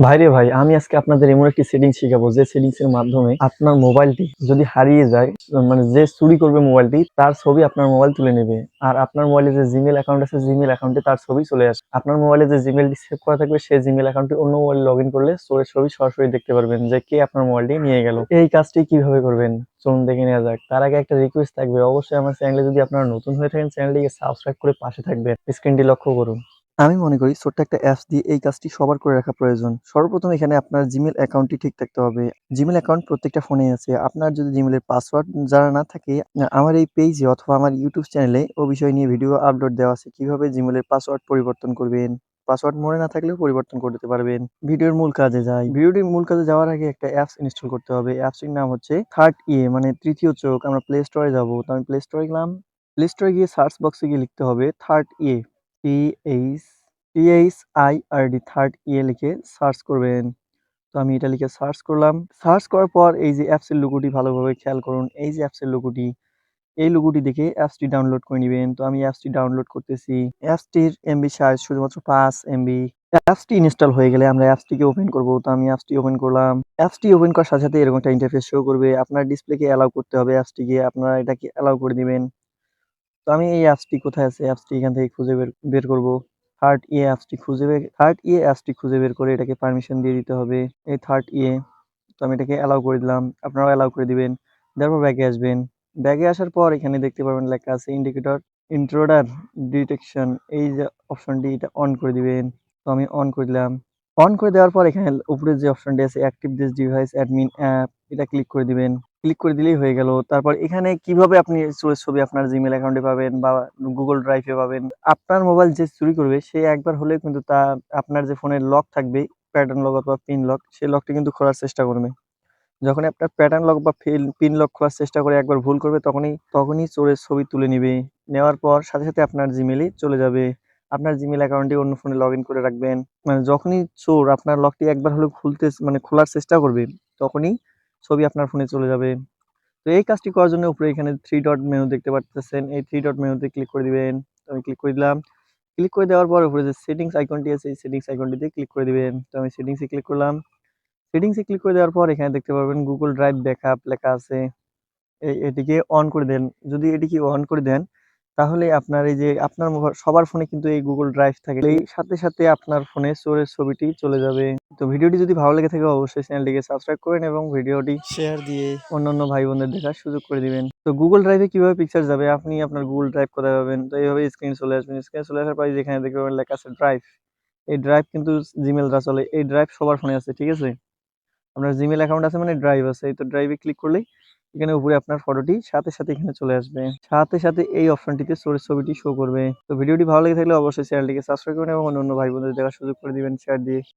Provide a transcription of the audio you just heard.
ভাইরে ভাই, আমি আজকে আপনাদের এমন একটি সেটিং শিখাবো, যে সেটিংস এর মাধ্যমে আপনার মোবাইলটি যদি হারিয়ে যায় মানে যে চুরি করবে মোবাইলটি তার ছবি আপনার মোবাইল তুলে নেবে। আর আপনার মোবাইলে যে জিমেল অ্যাকাউন্ট আছে জিমেল অ্যাকাউন্টে তার ছবি চলে আসে। আপনার মোবাইলে যে জিমেলটি সেভ করা থাকবে, সেই জিমেল অ্যাকাউন্টে অন্য মোবাইলে লগ করলে চোরের ছবি সরাসরি দেখতে পারবেন যে কে আপনার মোবাইলটি নিয়ে গেল। এই কাজটি কীভাবে করবেন? চলুন দেখে নেওয়া যাক। তার আগে একটা রিকোয়েস্ট থাকবে। অবশ্যই আমার চ্যানেলে যদি আপনারা নতুন হয়ে থাকেন চ্যানেলটিকে সাবস্ক্রাইব করে পাশে থাকবেন। স্ক্রিনটি লক্ষ্য করুন। আমি মনে করি ছোট্ট একটা অ্যাপস দিয়ে এই কাজটি সবার করে রাখা প্রয়োজন। সর্বপ্রথম এখানে আপনার জিমেল অ্যাকাউন্টটি ঠিক থাকতে হবে। জিমেল অ্যাকাউন্ট প্রত্যেকটা ফোনে আছে। আপনার যদি জিমেলের পাসওয়ার্ড যারা না থাকে আমার এই পেজে অথবা আমার ইউটিউব চ্যানেলে ও বিষয় নিয়ে ভিডিও আপলোড দেওয়া আছে। কীভাবে জিমেলের পাসওয়ার্ড পরিবর্তন করবেন? পাসওয়ার্ড মনে না থাকলেও পরিবর্তন করতে পারবেন। ভিডিওর মূল কাজে যাই। ভিডিওটির মূল কাজে যাওয়ার আগে একটা অ্যাপস ইনস্টল করতে হবে। অ্যাপসটির নাম হচ্ছে থার্ড ইয়ে মানে তৃতীয় চোখ। আমরা প্লে স্টোরে যাব। তো আমি প্লে স্টোরে গেলাম। প্লে স্টোরে গিয়ে সার্চ বক্সে গিয়ে লিখতে হবে third year T H T H I R D third year লিখে সার্চ করবেন। তো আমি এটা লিখে সার্চ করলাম। সার্চ করার পর এই যে অ্যাপসের লোগোটি ভালোভাবে খেয়াল করুন। এই যে অ্যাপসের লোগোটি এই লোগোটি দেখে অ্যাপসটি ডাউনলোড করে নেবেন। তো আমি অ্যাপসটি ডাউনলোড করতেছি। অ্যাপসটির এমবি সাইজ শুধুমাত্র পাঁচ এমবি অ্যাপসটি ইনস্টল হয়ে গেলে আমরা অ্যাপসটিকে ওপেন করব। তো আমি অ্যাপসটি ওপেন করলাম। অ্যাপসটি ওপেন করার সাথে সাথে এরকম একটা ইন্টারফেস শো করবে। আপনার ডিসপ্লেকে অ্যালাউ করতে হবে অ্যাপসটিকে আপনারা এটাকে অ্যালাউ করে দিবেন। আমি এই অ্যাপসটি কোথায় আছে? অ্যাপসটি এখান থেকে খুঁজে বের বের করব। থার্ড ইয়ে অ্যাপসটি খুঁজে বের থার্ড ইয়ে অ্যাপসটি খুঁজে বের করে এটাকে পারমিশন দিয়ে দিতে হবে। এই থার্ড ইয়ে তো আমি এটাকে অ্যালাউ করে দিলাম। আপনারাও অ্যালাউ করে দিবেন। তারপর ব্যাগে আসবেন। ব্যাগে আসার পর এখানে দেখতে পাবেন লেখা আছে ইন্ডিকেটর ইন্ট্রোডার ডিটেকশন এই যে অপশনটি এটা অন করে দিবেন। তো আমি অন করে দিলাম। অন করে দেওয়ার পর এখানে উপরে যে অপশনটি আছে active this device admin app এটা ক্লিক করে দিবেন। ক্লিক করে দিলেই হয়ে গেল। তারপর এখানে কীভাবে আপনি চোরের ছবি আপনার জিমেল অ্যাকাউন্টে পাবেন বা গুগল ড্রাইভে পাবেন? আপনার মোবাইল যে চুরি করবে, সে একবার হলে কিন্তু তা আপনার যে ফোনের লক থাকবে প্যাটার্ন লক অথবা পিন লক সেই লকটি কিন্তু খোলার চেষ্টা করবে। যখনই আপনার প্যাটার্ন লক বা পিন লক খোলার চেষ্টা করে একবার ভুল করবে, তখনই তখনই চোরের ছবি তুলে নেবে। নেওয়ার পর সাথে সাথে আপনার জিমেলে চলে যাবে। আপনার জিমেল অ্যাকাউন্টে অন্য ফোনে লগ ইন করে রাখবেন। মানে যখনই চোর আপনার লকটি একবার হলেও খুলতে মানে খোলার চেষ্টা করবে, তখনই ছবি আপনার ফোনে চলে যাবে। তো এই কাজটি করার জন্য উপরে এখানে থ্রি ডট মেনু দেখতে পাচ্ছেন এই থ্রি ডট মেনুতে ক্লিক করে দিবেন। আমি ক্লিক করে দিলাম। ক্লিক করে দেওয়ার পর উপরে যে সেটিংস আইকনটি আছে, এই সেটিংস আইকনটিতে ক্লিক করে দিবেন। তো আমি সেটিংসে ক্লিক করলাম। সেটিংসে ক্লিক করে দেওয়ার পর এখানে দেখতে পাবেন গুগল ড্রাইভ ব্যাকআপ লেখা আছে। এই এটিকে অন করে দেন। যদি এটিকে অন করে দেন তাহলে আপনার এই যে আপনার সবার ফোনে কিন্তু এই গুগল ড্রাইভ থাকে। এই সাথে সাথে আপনার ফোনে চোরের ছবিটি চলে যাবে। তো ভিডিওটি যদি ভালো লেগে থাকে অবশ্যই চ্যানেলটিকে সাবস্ক্রাইব করেন এবং ভিডিওটি শেয়ার দিয়ে অন্যান্য ভাই বোনদের দেখার সুযোগ করে দিবেন। তো গুগল ড্রাইভে কীভাবে পিকচার যাবে? আপনি আপনার গুগল ড্রাইভ কোথায় পাবেন? তো এইভাবে স্ক্রিন চলে আসবেন। স্ক্রিন চলে আসার পরে যেখানে দেখতে পাবেন লেখা আছে ড্রাইভ এই ড্রাইভ কিন্তু জিমেল দ্বারা চলে। এই ড্রাইভ সবার ফোনে আছে ঠিক আছে? আপনার জিমেল অ্যাকাউন্ট আছে মানে ড্রাইভ আছে। এই তো ড্রাইভে ক্লিক করলেই এখানে উপরে আপনার ফটোটি সাথে সাথে এখানে চলে আসবে। সাথে সাথে এই অপশনটিতে সোর্স ছবিটি শো করবে। তো ভিডিওটি ভালো লেগে থাকলে অবশ্যই চ্যানেলটিকে সাবস্ক্রাইব করুন এবং অন্য ভাই বোনদের দেখার সুযোগ করে দিবেন শেয়ার দিয়ে।